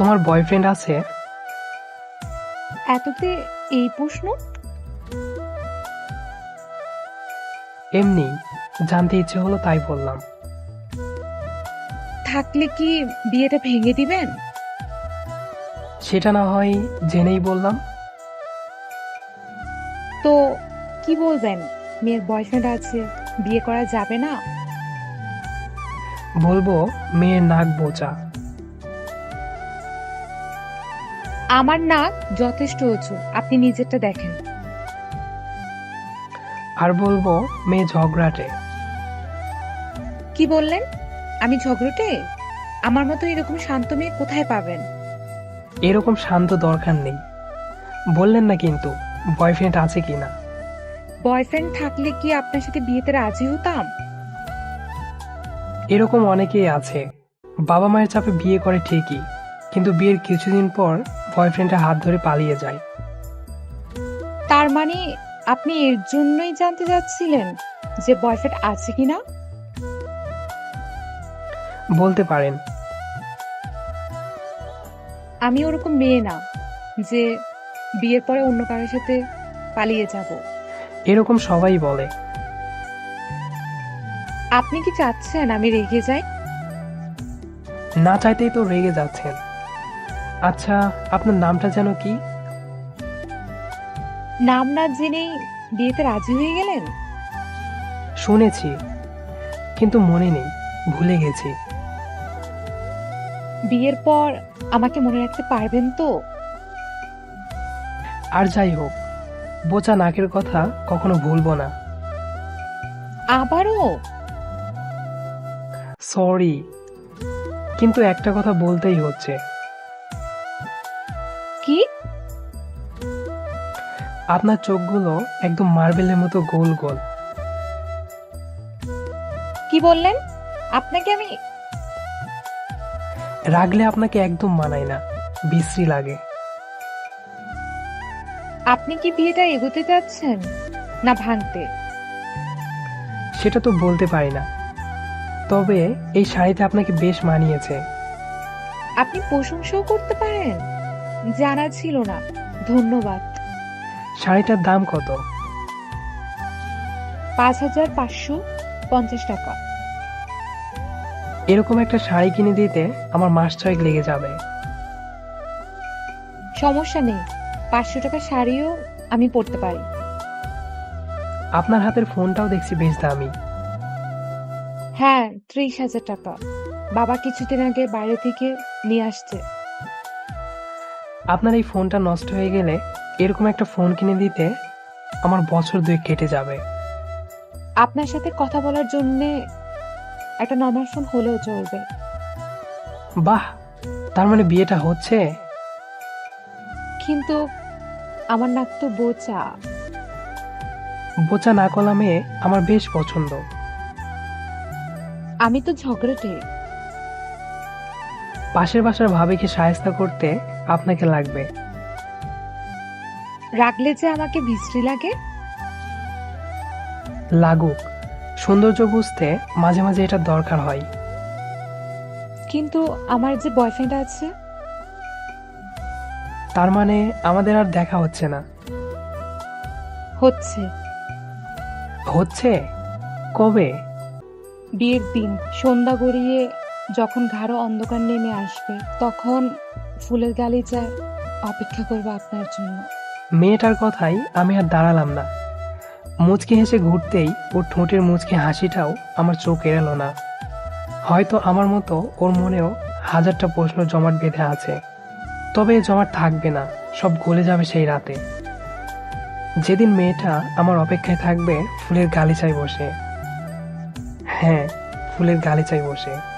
তোমার বয়ফ্রেন্ড আছে? এততে এই প্রশ্ন? এমনি জানতে ইচ্ছে হলো তাই বললাম। থাকলে কি বিয়েটা ভেঙে দিবেন? সেটা না হয় জেনেই বললাম। তো কি বলবেন? মেয়ের বয়ফ্রেন্ড আছে বিয়ে করা যাবে না? বলব মেয়ের নাক বোচা। আমার না যথেষ্ট উঁচু আপনি নিজেরটা দেখেন। আর বলব মেয়ে ঝগড়াটে। কি বললেন? আমি ঝগড়াটে? আমার মতো এরকম শান্ত মেয়ে কোথায় পাবেন? এরকম শান্ত দরকার নেই। বললেন না কিন্তু বয়ফ্রেন্ড আছে কিনা? বয়ফ্রেন্ড থাকলে কি আপনার সাথে বিয়েতে রাজি হতাম? এরকম অনেকেই আছে। বাবা মায়ের চাপে বিয়ে করে ঠিকই। কিন্তু বিয়ের কিছুদিন পর বয়ফ্রেন্ডের হাত ধরে পালিয়ে যায়। তার মানে আপনি এর জন্যই জানতে যাচ্ছিলেন যে বয়ফ্রেন্ড আছে কিনা? বলতে পারেন। আমি ওরকম মেয়ে না যে বিয়ের পরে অন্য কারোর সাথে পালিয়ে যাব। এরকম সবাই বলে। আপনি কি চাচ্ছেন আমি রেগে যাই? না চাইতেই তো রেগে যাচ্ছেন। আচ্ছা আপনার নামটা যেন কি? নাম না জেনেই বিয়েতে রাজি হয়ে গেলেন? শুনেছি কিন্তু মনে নেই ভুলে গেছি। বিয়ের পর আমাকে মনে রাখতে পারবেন তো? আর যাই হোক বোচা নাকের কথা কখনো ভুলবো না। আবারও? সরি কিন্তু একটা কথা বলতেই হচ্ছে। আপনার চোখগুলো একদম মার্বেলের মতো গোল গোল। কি বললেন? আপনাকে আমি রাগলে আপনাকে একদম মানায় না বিশ্রী লাগে। আপনি কি বিয়েটা এগোতে যাচ্ছেন না ভাঙতে? সেটা তো বলতে পারি না। তবে এই শাড়িতে আপনাকে বেশ মানিয়েছে। আপনি প্রশংসাও করতে পারেন। জানা ছিল না। ধন্যবাদ। শাড়িটার দাম কত? পাঁচ হাজার পাঁচশো পঞ্চাশ টাকা। এরকম একটা শাড়ি কিনে দিতে আমার মাস ছয়েক লেগে যাবে। সমস্যা নেই। পাঁচশো টাকা শাড়িও আমি পরতে পারি। আপনার হাতের ফোনটাও দেখছি বেশ দামি। হ্যাঁ ত্রিশ হাজার টাকা। বাবা কিছুদিন আগে বাইরে থেকে নিয়ে আসছে। আপনার এই ফোনটা নষ্ট হয়ে গেলে এরকম একটা ফোন কিনে দিতে আমার বছর দুই কেটে যাবে। আপনার সাথে কথা বলার জন্য একটা নর্মাল ফোন হলেও চলবে। বাহ তার মানে বিয়েটা হচ্ছে? কিন্তু আমার নাক তো বোচা। বোচা না কলা মেয়ে আমার বেশ পছন্দ। আমি তো ঝগড়াটে। পাশের বাসার ভাবিকে সায়স্তা করতে আপনাকে লাগবে। রাগলে যে আমাকে বিশ্রী লাগে? লাগুক। সৌন্দর্য বুঝতে মাঝে মাঝে এটা দরকার হয়। কিন্তু আমার যে বয়ফ্রেন্ড আছে? তার মানে আমাদের আর দেখা হচ্ছে না। হচ্ছে। হচ্ছে? কবে? বিয়ের দিন সন্ধ্যা গড়িয়ে যখন ঘাড়ো অন্ধকার নেমে আসবে তখন ফুলের গালিচায় অপেক্ষা করব আপনার জন্য। মেয়েটার কথাই আমি আর দাঁড়ালাম না। মুচকি হেসে ঘুরতেই ওর ঠোঁটের মুচকি হাসিটাও আমার চোখ এড়ালো না। হয়তো আমার মতো ওর মনেও হাজারটা প্রশ্ন জমাট বেঁধে আছে। তবে জমাট থাকবে না, সব গলে যাবে সেই রাতে। যেদিন মেয়েটা আমার অপেক্ষায় থাকবে, ফুলের গালিচায় বসে। হ্যাঁ ফুলের গালিচায় বসে।